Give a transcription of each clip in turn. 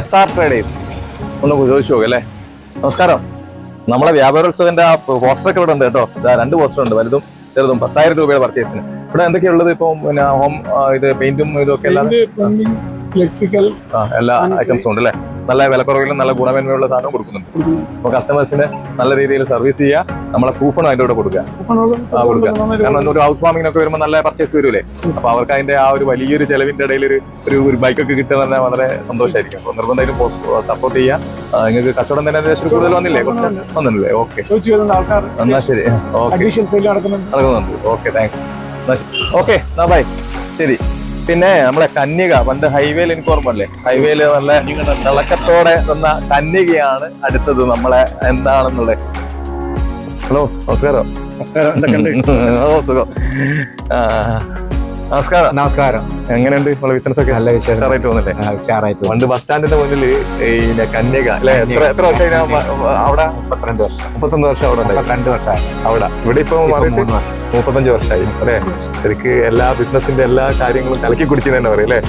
S R traders ഒന്ന് ചോദിച്ചു നോക്കാം അല്ലേ? നമസ്കാരം. നമ്മളെ വ്യാപാരോത്സവത്തിന്റെ ആ പോസ്റ്റർ ഒക്കെ ഇവിടെ ഉണ്ട് കേട്ടോ. രണ്ട് പോസ്റ്റർ ഉണ്ട്. വലുതും ചെറുതും. പത്തായിരം രൂപയുടെ പർച്ചേസിന് ഇവിടെ എന്തൊക്കെയുള്ളത് ഇപ്പൊ പിന്നെ ഹോം ഇത് പെയിന്റും ഇതൊക്കെ എല്ലാം? ഇലക്ട്രിക്കൽ എല്ലാ ഐറ്റംസും ഉണ്ട് അല്ലേ? നല്ല വിലക്കുറവിലും നല്ല ഗുണമേന്മയുള്ള സാധനം കൊടുക്കുന്നുണ്ട്. അപ്പൊ കസ്റ്റമേഴ്സിന് നല്ല രീതിയിൽ സർവീസ് ചെയ്യുക. നമ്മളെ കൂപ്പണും അതിന്റെ കൂടെ കൊടുക്കുക. ആ, കൊടുക്കുക. കാരണം ഒരു ഹൗസ് വാമിങ്ങിനൊക്കെ വരുമ്പോൾ നല്ല പർച്ചേസ് വരൂലേ? അപ്പൊ അവർക്ക് അതിന്റെ ആ ഒരു വലിയൊരു ചെലവിന്റെ ഇടയിൽ ഒരു ഒരു ബൈക്കൊക്കെ കിട്ടുക തന്നെ വളരെ സന്തോഷമായിരിക്കും അപ്പൊ നിർബന്ധമായിട്ടും സപ്പോർട്ട് ചെയ്യുക. നിങ്ങൾക്ക് കച്ചവടം തന്നെ ഏകദേശം കൂടുതൽ വന്നില്ലേ? കുറച്ച് വന്നില്ലേ ഓക്കെ എന്നാ ശരി. ഓക്കെ നടക്കുന്നുണ്ട്. നടക്കുന്നുണ്ട്. ഓക്കെ താങ്ക്സ് ഓക്കെ എന്നാ ബൈ ശരി. പിന്നെ നമ്മളെ കന്യക പണ്ട് ഹൈവേയിൽ എനിക്ക് ഓർമ്മല്ലേ ഹൈവേയിൽ നല്ല തിളക്കത്തോടെ തന്ന കന്യകയാണ് അടുത്തത് നമ്മളെ എന്താണെന്നുള്ളത്. ഹലോ നമസ്കാരം. നമസ്കാരം സുഖം. ആ, നമസ്കാരം. നമസ്കാരം. എങ്ങനെയുണ്ട്? നമ്മളെ ബിസിനസ് ഒക്കെ? നല്ല വിശേഷം. ഉഷാറായിട്ട് പോകുന്നില്ലേ? ഉഷാറായിട്ട് പണ്ട് ബസ് സ്റ്റാൻഡിന്റെ മുന്നിൽ ഈ കന്യക അല്ലെ? എത്ര എത്ര വർഷം അവിടെ? പന്ത്രണ്ട് വർഷം. മുപ്പത്തൊന്ന് വർഷം അവിടെ വർഷം വർഷമായി. അവിടെ. ഇവിടെ ഇപ്പൊ മാറിയിട്ട് മുപ്പത്തഞ്ച് വർഷമായി അല്ലേ? ശരിക്ക് എല്ലാ ബിസിനസിന്റെ എല്ലാ കാര്യങ്ങളും കലക്കി കുടിച്ചു തന്നെ പറയും അല്ലേ?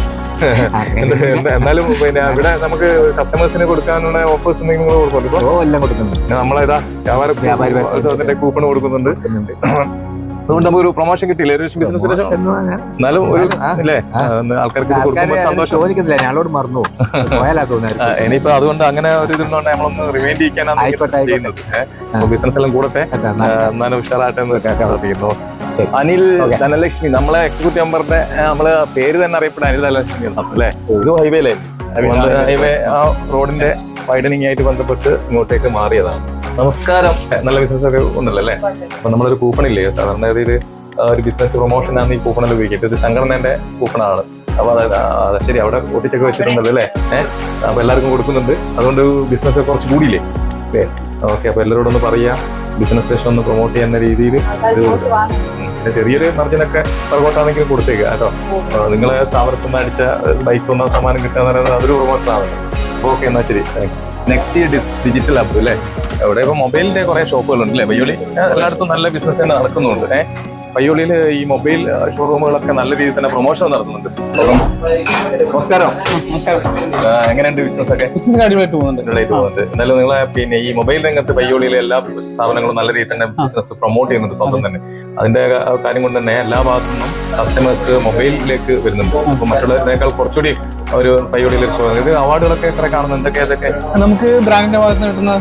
എന്നാലും പിന്നെ ഇവിടെ നമുക്ക് കസ്റ്റമേഴ്സിന് കൊടുക്കാനുള്ള ഓഫേഴ്സ് എന്തെങ്കിലും കൊടുക്കുന്നുണ്ട്. എല്ലാം കൊടുക്കുന്നുണ്ട്. നമ്മളേതാ വ്യാപാര കൂപ്പൺ കൊടുക്കുന്നുണ്ട്. അതുകൊണ്ട് നമുക്ക് ഒരു പ്രൊമോഷൻ കിട്ടിയില്ല ഒരു ബിസിനസ് എന്നാലും ഒരു അല്ലേ? ആൾക്കാർക്ക് കൊടുക്കുമ്പോൾ സന്തോഷം. ചോദിക്കുന്നില്ല ഞാനോട് മറന്നു. പോയാലാ തോന്നുന്നത് ഇനിയിപ്പോ അതുകൊണ്ട് അങ്ങനെ ഒരു ഇതുകൊണ്ട് നമ്മളൊന്ന് റിമൈൻഡ് ചെയ്യാനാണ് ചെയ്യുന്നത്. ബിസിനസ് എല്ലാം കൂടട്ടെ. എന്നാലും ഉഷാറായിട്ട് ശരി. അനിൽ. ധനലക്ഷ്മി നമ്മളെ എക്സിക്യൂട്ടീവ് മെമ്പറിന്റെ നമ്മൾ പേര് തന്നെ അറിയപ്പെടുന്ന അനിൽ ധനലക്ഷ്മി അല്ലേ അല്ലേ? ഇത് അല്ലേ ഹൈവേ ആ റോഡിന്റെ വൈഡനിങ് ആയിട്ട് ബന്ധപ്പെട്ട് ഇങ്ങോട്ടേക്ക് മാറിയതാണ്. നമസ്കാരം. നല്ല ബിസിനസ് ഒക്കെ ഉണ്ടല്ലോ അല്ലേ? അപ്പൊ നമ്മളൊരു കൂപ്പൺ ഇല്ലേ സാധാരണ രീതിയിൽ ഒരു ബിസിനസ് പ്രൊമോഷൻ ആണ് ഈ കൂപ്പണിൽ ഉപയോഗിക്കുന്നത് ഇത് സംഘടനയുടെ കൂപ്പണാണ്. അപ്പൊ അത് ശരി അവിടെ ഒട്ടിച്ചൊക്കെ വെച്ചിട്ടുണ്ടല്ലോ അല്ലേ? ഏഹ് അപ്പൊ എല്ലാവർക്കും കൊടുക്കുന്നുണ്ട്. അതുകൊണ്ട് ബിസിനസ് കുറച്ച് കൂടിയില്ലേ? അല്ലേ? ഓക്കെ അപ്പൊ എല്ലാവരോടും ഒന്ന് പറയാ ബിസിനസ് സെഷൻ ഒന്ന് പ്രൊമോട്ട് ചെയ്യുന്ന രീതിയിൽ ഇത്. പിന്നെ ചെറിയൊരു മാർജിനൊക്കെ പുറകോട്ടാണെങ്കിലും കൊടുത്തേക്കാം കേട്ടോ. നിങ്ങളെ സ്ഥാപനത്തിൽ നിന്ന് അടിച്ച ബൈക്ക് ഒന്നാം സമ്മാനം കിട്ടുക എന്ന് പറയുന്നത് അതൊരു പ്രൊമോഷൻ ആണ് ഓക്കെ എന്നാ ശരി. താങ്ക്സ് നെക്സ്റ്റ് ഡിജിറ്റൽ ആപ്പ് അല്ലേ അവിടെ ഇപ്പൊ മൊബൈലിന്റെ കുറെ ഷോപ്പുകളുണ്ട് അല്ലേ പയ്യോളി ഏ, എല്ലായിടത്തും നല്ല ബിസിനസ് തന്നെ നടക്കുന്നുണ്ട്. ഏഹ് പയ്യോളിയിൽ ഈ മൊബൈൽ ഷോറൂമുകളൊക്കെ നല്ല രീതിയിൽ തന്നെ പ്രൊമോഷൻ നടത്തുന്നുണ്ട്. നമസ്കാരം. നമസ്കാരം. എങ്ങനെയുണ്ട് ബിസിനസ് ഒക്കെ ബിസിനസ് കാര്യമായിട്ട് പോകുന്നുണ്ട്. എന്നാലും നിങ്ങളെ പിന്നെ ഈ മൊബൈൽ രംഗത്ത് പയ്യോളിയിലെ എല്ലാ സ്ഥാപനങ്ങളും നല്ല രീതിയിൽ തന്നെ ബിസിനസ് പ്രൊമോട്ട് ചെയ്യുന്നുണ്ട് സ്വന്തം തന്നെ. അതിന്റെ കാര്യം കൊണ്ട് തന്നെ എല്ലാ ഭാഗത്തു നിന്നും കസ്റ്റമേഴ്സ് മൊബൈലിലേക്ക് വരുന്നുണ്ട്. അപ്പൊ മറ്റുള്ളവരെക്കാൾ കുറച്ചുകൂടി ഒരു പയ്യോളിയിൽ ഇത് അവാർഡുകളൊക്കെ എത്ര കാണുന്നു എന്തൊക്കെ നമുക്ക് ബ്രാൻഡിന്റെ ഭാഗത്ത് നിന്ന് കിട്ടുന്ന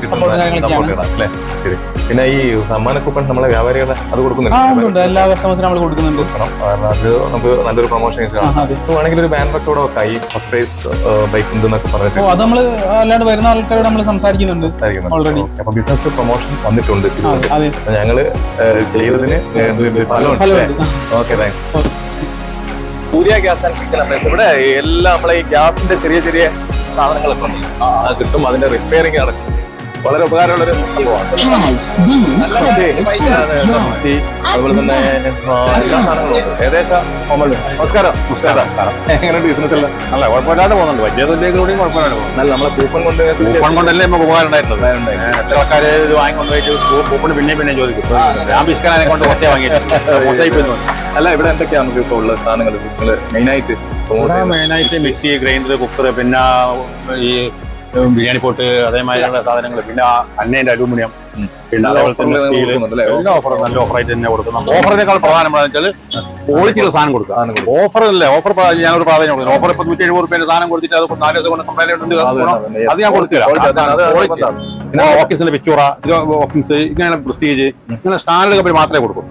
സപ്പോർട്ട് ശരി. പിന്നെ ഈ സമ്മാന കൂപ്പൺ നമ്മളെ വ്യാപാരികളെ അത് കൊടുക്കുന്നുണ്ട്. എല്ലാ കസ്റ്റമേഴ്സിനും നമ്മൾ കൊടുക്കുന്നുണ്ട്. കാരണം അത് നമുക്ക് നല്ലൊരു പ്രൊമോഷൻ വേണമെങ്കിൽ ഒരു ബാൻ ഒക്കെ കൈ ഈ ഫസ്റ്റ് പ്രൈസ് ബൈക്ക് ഉണ്ട് എന്നൊക്കെ പറഞ്ഞിട്ട്. അത് നമ്മൾ അല്ലാണ്ട് വരുന്ന ആൾക്കാരോട് നമ്മൾ സംസാരിക്കുന്നുണ്ട് ഓൾറെഡി. അപ്പൊ ബിസിനസ് പ്രൊമോഷൻ വന്നിട്ടുണ്ട് ഞങ്ങൾ ചെയ്തതിന് okay thanks Surya gas and kitchen appliance ഇവിടെ എല്ലാം നമ്മളെ ഈ ഗ്യാസിന്റെ ചെറിയ ചെറിയ സാധനങ്ങളൊക്കെ കിട്ടും. അതിന്റെ റിപ്പയറിംഗ് നടക്കും. വളരെ ഉപകാരമുള്ള ഒരു സംഭവമാണ്. നല്ല മിക്സി, അതുപോലെ തന്നെ എല്ലാ സാധനങ്ങളും ഏകദേശം നമസ്കാരം. നമസ്കാരം. എങ്ങനെ ബിസിനസ് എല്ലാം അല്ല കുഴപ്പമില്ലാതെ പോകുന്നുണ്ട്. വലിയതില്ലെങ്കിലും കുഴപ്പമില്ലാതെ പോകുന്നു നല്ല നമ്മളെ കൂപ്പൺ കൊണ്ട് കൂപ്പൺ കൊണ്ടല്ലേ നമുക്ക് ഉപകാരം ഉണ്ടായിട്ടുണ്ട് ഉണ്ടായി. എത്ര ആൾക്കാർ ഇത് വാങ്ങിക്കൊണ്ട് പോയിട്ട് കൂപ്പൺ പിന്നെ പിന്നെ ചോദിക്കും. ഞാൻ ബിസ്കാരനെ കൊണ്ട് ഒറ്റ വാങ്ങിയിട്ടുണ്ട് അല്ല ഇവിടെ എന്തൊക്കെയാണ് നമുക്ക് ഇപ്പോൾ ഉള്ള സാധനങ്ങൾ നിങ്ങൾ മെയിനായിട്ട് മെയിനായിട്ട് മിക്സി ഗ്രൈൻഡർ കുക്കർ പിന്നെ ഈ ബിരിയാണി പോട്ട് അതേമാതിരിയുള്ള സാധനങ്ങൾ പിന്നെ അന്നേന്റെ അലൂമിനിയം. പിന്നെ അതേപോലെ തന്നെ സ്റ്റീൽ എല്ലാ ഓഫറും നല്ല ഓഫറായിട്ട് തന്നെ കൊടുക്കുന്നു ഓഫറിനേക്കാൾ പ്രധാനം എന്താണെന്ന് വെച്ചാൽ ക്വാളിറ്റിയുള്ള സാധനം കൊടുക്കുക. ഓഫർ അല്ലേ ഓഫർ ഞാനൊരു പ്രാധാന്യം കൊടുക്കുന്നു. ഓഫർ ഇപ്പൊ നൂറ്റി എഴുപത് റുപ്യന്റെ സാധനം കൊടുത്തിട്ട് അത് നാല് ദിവസം കൊണ്ട് കംപ്ലൈന്റ്. അത് ഞാൻ കൊടുക്കില്ല പിന്നെ ഓഫീസിന്റെ പിച്ചൂറ ഇത് ഓഫീസ് ഇങ്ങനെ പ്രസ്റ്റീജ് ഇങ്ങനെ സ്റ്റാൻഡേർഡ് കമ്പനി മാത്രമേ കൊടുക്കൂ.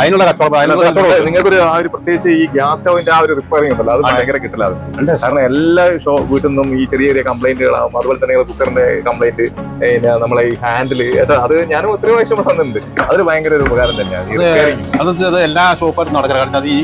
അതിനുള്ള കച്ചവടം അതിനുള്ള കച്ചവടം നിങ്ങൾക്കൊരു ആ ഒരു പ്രത്യേകിച്ച് ഈ ഗ്യാസ് സ്റ്റൗവിന്റെ ആ ഒരു റിപ്പയറിംഗ് ഉണ്ടല്ലോ അത് ഭയങ്കര കിട്ടില്ല അത്. കാരണം എല്ലാ ഷോ വീട്ടിൽ നിന്നും ഈ ചെറിയ ചെറിയ കംപ്ലൈന്റുകളാകും അതുപോലെ തന്നെ കുക്കറിന്റെ കംപ്ലൈന്റ് പിന്നെ നമ്മളെ ഈ ഹാൻഡിൽ അത് ഞാനും ഒത്തിരി പ്രാവശ്യം വന്നിട്ടുണ്ട്. അതൊരു ഭയങ്കര ഒരു ഉപകാരം തന്നെയാണ്. അത്. എല്ലാ ഷോപ്പും നടക്കുന്നത് കാരണം അത് ഈ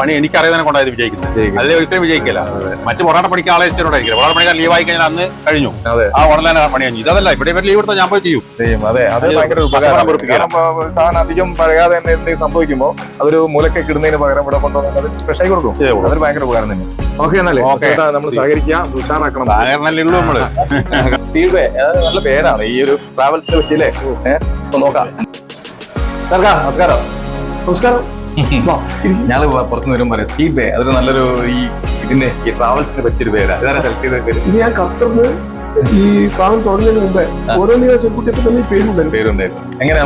പണി എനിക്കറിയാതെ കൊണ്ടായത് വിജയിക്കുന്നത്. അല്ലെ ഒരിക്കലും വിജയിക്കില്ല. മറ്റു പൊറാട്ട പണിക്ക് ആളെ വെച്ചിട്ടുണ്ടായിരിക്കില്ല പൊറാട്ട പണിക്കാൻ ലീവ് ആയി കഴിഞ്ഞാൽ അന്ന് കഴിഞ്ഞു. ആ ഉടനെ പണി കഴിഞ്ഞു ഇതല്ല ഇവിടെ ലീവ് എടുത്താൽ ഞാൻ പോയി ചെയ്യും. ചെയ്യും. അതെ അത് ഭയങ്കര ഉപകാരം സാധനം അധികം പഴകാതെ തന്നെ എന്തെങ്കിലും സംഭവിക്കുമ്പോൾ അതൊരു മുലക്കെ കിടുന്നതിന് പകരം ഇവിടെ കൊണ്ടുവന്നത് ഫ്രഷായി കൊടുക്കും. അതൊരു ഭയങ്കര ഉപകാരം തന്നെ. ഓക്കെ എന്നല്ലേ ഓക്കെ. നമ്മൾ സഹകരിക്കാം ഉഷാറാക്കണം. സഹകരണല്ലേ ഉള്ളൂ നമ്മൾ. സ്പീഡ് വേ നല്ല പേരാണ് ഈ ഒരു ട്രാവൽസിനെ പറ്റിയല്ലേ നോക്കാം. സർക്കാർ നമസ്കാരം. നമസ്കാരം. ഞങ്ങൾ പുറത്തുനിന്ന് വരും പറയാം സ്പീഡ് വേ അതൊരു നല്ലൊരു ഈ ഇതിന്റെ ഈ ട്രാവൽസിനെ പറ്റിയൊരു പേരാ. ഇതാണ് സെലക്ട് ചെയ്ത പേര് ഞാൻ ഖത്തറിന്ന് ഈ സ്ഥാപനം തുടങ്ങുന്നതിന് മുമ്പേ ഓരോ നീ ചെറുക്കുട്ടിയപ്പോ തന്നെ പേരുണ്ടായിരുന്നു. പേരുണ്ടായിരുന്നു. എങ്ങനെ.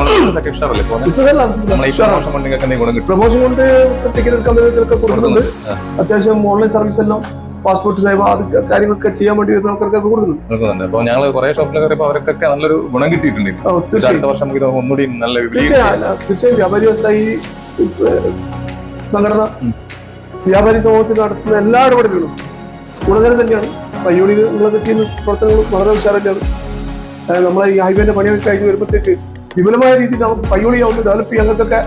പ്രൊമോഷൻ കൊണ്ട് ടിക്കറ്റ് എടുക്കാൻ പറ്റുന്നതൊക്കെ കൊടുക്കുന്നുണ്ട്. അത്യാവശ്യം ഓൺലൈൻ സർവീസ് എല്ലാം പാസ്പോർട്ട് സേവ അത് കാര്യങ്ങളൊക്കെ ചെയ്യാൻ വേണ്ടി വരുന്ന ആൾക്കാർക്കൊക്കെ കൊടുക്കുന്നുണ്ട്. കൊടുക്കുന്നുണ്ട്. അപ്പൊ ഞങ്ങൾ കുറെ ഷോപ്പിൽ കയറിയപ്പോൾ അവർക്കൊക്കെ നല്ലൊരു ഗുണം കിട്ടിയിട്ടുണ്ട്. അടുത്ത വർഷം ഒന്നുകൂടി നല്ല തീർച്ചയായും. വ്യാപാരി വ്യവസായി സംഘടന വ്യാപാരി സമൂഹത്തിൽ നടത്തുന്ന എല്ലാ ഇടപെടലുകളും ഗുണകരം തന്നെയാണ്. പയ്യോളി നിങ്ങളെ ചെയ്യുന്ന പ്രവർത്തനങ്ങളും വളരെ ഉഷാറല്ലാണ് അതായത് നമ്മളെ ഈ ഹൈവേന്റെ പണിയൊക്കെ കഴിഞ്ഞ് വരുമ്പോഴത്തേക്ക് വിപുലമായ രീതിയിൽ നമുക്ക് പയ്യോളി ഒന്ന് ഡെവലപ്പ് ചെയ്യാൻ അങ്ങനത്തെ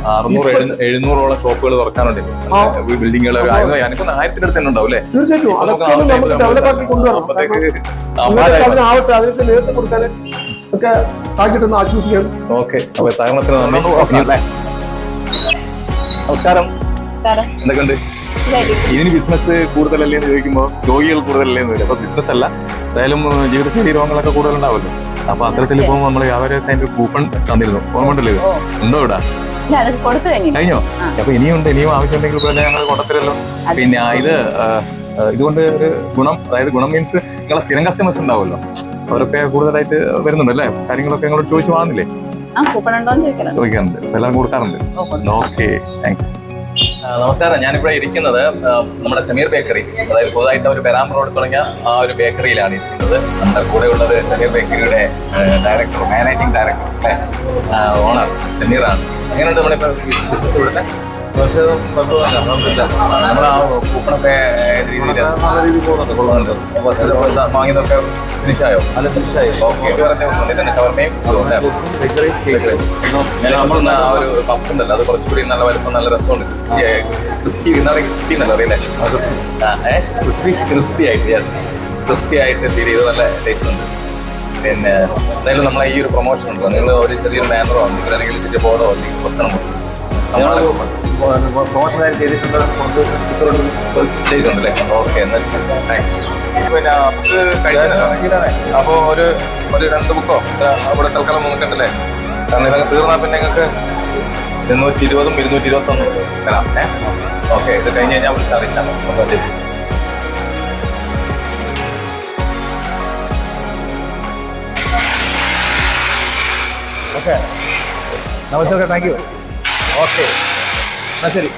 എഴുന്നൂറോളം ഷോപ്പുകൾ തുറക്കാനുണ്ട്. ആ. ബിൽഡിങ്ങുകൾ ഞാനിപ്പോ ആയിരത്തിന്റെ അടുത്ത് തന്നെ ഉണ്ടാവും അല്ലേ? തീർച്ചയായിട്ടും. അതൊക്കെ നമുക്ക് ഡെവലപ്പ് ആക്കി കൊണ്ടുവരണം. ആവട്ടെ അതിനൊക്കെ നേരത്തെ കൊടുക്കാൻ ഒക്കെ സാധിക്കട്ടെന്ന് ആശംസിക്കുകയാണ്. ഓക്കെ അപ്പൊ സഹകരണത്തിന് നന്ദി. നമസ്കാരം. എന്തൊക്കെയുണ്ട്. ഇതിന് ബിസിനസ് കൂടുതലല്ലേ എന്ന് ചോദിക്കുമ്പോൾ രോഗികൾ കൂടുതലല്ലേ എന്ന് വരും അപ്പൊ ബിസിനസ് അല്ല. എന്തായാലും ജീവിതശൈലി രോഗങ്ങളൊക്കെ കൂടുതലുണ്ടാവുമല്ലോ. അപ്പൊ അത്തരത്തിൽ ഇപ്പൊ നമ്മൾ വ്യാപാര വ്യവസായത്തിന്റെ കൂപ്പൺ തന്നിരുന്നു. ഓർമ്മണ്ടല്ലോ ഇത്. ഉണ്ടോ ഇവിടെ? കഴിഞ്ഞു. അപ്പൊ ഇനിയുണ്ട് ഇനിയും ആവശ്യമുണ്ടെങ്കിൽ പോലെ ഞങ്ങൾ കൊണ്ടത്തരല്ലോ അത്. പിന്നെ ഇത് ഇതുകൊണ്ട് ഒരു ഗുണം അതായത് ഗുണം മീൻസ് നിങ്ങളെ സ്ഥിരം കസ്റ്റമേഴ്സ് ഉണ്ടാവുമല്ലോ. അവരൊക്കെ കൂടുതലായിട്ട് വരുന്നുണ്ട് അല്ലേ? കാര്യങ്ങളൊക്കെ നിങ്ങളോട് ചോദിച്ചു വാങ്ങുന്നില്ലേ? ചോദിക്കാറുണ്ട്. എല്ലാവരും കൊടുക്കാറുണ്ട്. ഓക്കെ. താങ്ക്സ് നമസ്കാരം. ഞാനിവിടെ ഇരിക്കുന്നത് നമ്മുടെ സമീർ ബേക്കറി. അതായത് പുതുതായിട്ട് ഒരു പെരാമ്പ് റോഡ് തുടങ്ങിയ ആ ഒരു ബേക്കറിയിലാണ് ഇരിക്കുന്നത്. നമ്മുടെ കൂടെ ഉള്ളത് സമീർ ബേക്കറിയുടെ ഡയറക്ടർ മാനേജിംഗ് ഡയറക്ടർ അല്ലേ? ഓണർ സമീറാണ്. എങ്ങനെയുണ്ട് നമ്മുടെ ബിസിനസ് ഇവിടുത്തെ? നമ്മൾ ആ കൂപ്പണൊക്കെ ഏത് രീതിയിലാണ് കൊള്ളുന്നുണ്ട്. ഫസ്റ്റ് വാങ്ങിയതൊക്കെ ഫിനിഷായോ അല്ല ഫിനിഷായി ഓക്കെ. തന്നെ ഷവർമയും നമ്മൾ ആ ഒരു പഫ് ഉണ്ടല്ലോ അത് കുറച്ചുകൂടി നല്ല വലുപ്പം നല്ല രസമുണ്ട്. ക്രിസ്പി നല്ല ക്രിസ്പി എന്നല്ല അറിയില്ലേ? ക്രിസ്പി ക്രിസ്പി ആയിട്ട് യെസ് ക്രിസ്പി ആയിട്ട് ഫീൽ ചെയ്ത് നല്ല ടേസ്റ്റ് ഉണ്ട്. പിന്നെ എന്തായാലും നമ്മളെ ഈ ഒരു പ്രൊമോഷൻ ഉണ്ടല്ലോ. നിങ്ങൾ ഒരു ചെറിയൊരു ബാനറോ അല്ലെങ്കിൽ ചെറിയ ബോർഡോ അല്ലെങ്കിൽ വെക്കണം ചെയ്തിട്ടുണ്ടല്ലേ ഓക്കെ എന്നാൽ താങ്ക്സ് പിന്നെ നമുക്ക് കഴിക്കാനല്ലോ അപ്പോൾ ഒരു ഒരു രണ്ട് ബുക്കോ അവിടെ തൽക്കാലം നോക്കണ്ടല്ലേ കാരണം ഇതൊക്കെ തീർന്നാൽ പിന്നെ നിങ്ങൾക്ക് ഇരുന്നൂറ്റി ഇരുപതും ഇരുന്നൂറ്റി ഇരുപത്തൊന്നും തരാം ഏ? ഓക്കെ ഇത് കഴിഞ്ഞ് കഴിഞ്ഞാൽ വിളിച്ച് അറിയിച്ചാൽ അപ്പോൾ ശരി. നമസ്കാരം താങ്ക് യു ഓക്കെ. എന്നാ ശരി